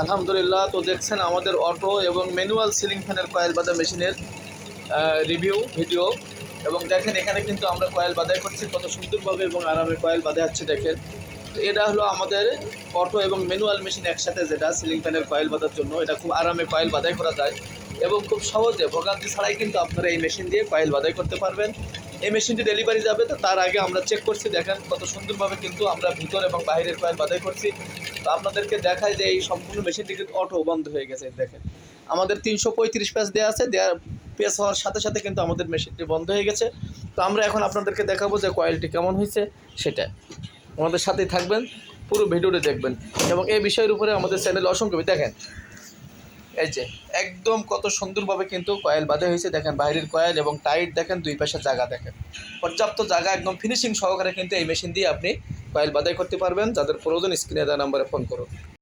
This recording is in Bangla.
আলহামদুলিল্লাহ, তো দেখছেন আমাদের অটো এবং ম্যানুয়াল সিলিং ফ্যানের কয়েল বাঁধা মেশিনের রিভিউ ভিডিও এবং দেখেন এখানে কিন্তু আমরা কয়েল বাঁধাই করছি, কত সুন্দরভাবে এবং আরামে কয়েল বাঁধা যাচ্ছে দেখেন। এটা হলো আমাদের অটো এবং ম্যানুয়াল মেশিন একসাথে যেটা সিলিং ফ্যানের কয়েল বাঁধার জন্য, এটা খুব আরামে কয়েল বাঁধাই করা যায়। এবং খুব সহজে ভোগান্তি ছাড়াই কিন্তু আপনারা এই মেশিন দিয়ে কয়েল বাঁধাই করতে পারবেন। এই মেশিনটি ডেলিভারি যাবে, তো তার আগে আমরা চেক করছি, দেখেন কত সুন্দরভাবে কিন্তু আমরা ভিতর এবং বাইরের কয়েল বাঁধাই করছি। তো আপনাদেরকে দেখায় যে এই সম্পূর্ণ মেশিনটি কিন্তু অটো বন্ধ হয়ে গেছে দেখেন। আমাদের তিনশো পঁয়ত্রিশ পেজ দেওয়া আছে দেওয়ার পেজ হওয়ার সাথে সাথে কিন্তু আমাদের মেশিনটি বন্ধ হয়ে গেছে। তো আমরা এখন আপনাদেরকে দেখাবো যে কয়েলটি কেমন হয়েছে, সেটা। আমাদের সাথেই থাকবেন, পুরো ভিডিওটি দেখবেন। এবং এই বিষয়ের উপরে আমাদের চ্যানেল অসংখ্য, দেখেন। এই যে, একদম কত সুন্দরভাবে কিন্তু কয়েল বাঁধা হয়েছে। দেখেন বাইরের কয়েল এবং টাইট, দেখেন দুই পাশে জায়গা, দেখেন। পর্যাপ্ত জায়গা, একদম ফিনিশিং সহকারে কিন্তু এই মেশিন দিয়ে আপনি কয়েল বাঁধাই করতে পারবেন। যাদের প্রয়োজন স্ক্রিনে দেওয়া নাম্বারে ফোন করুন।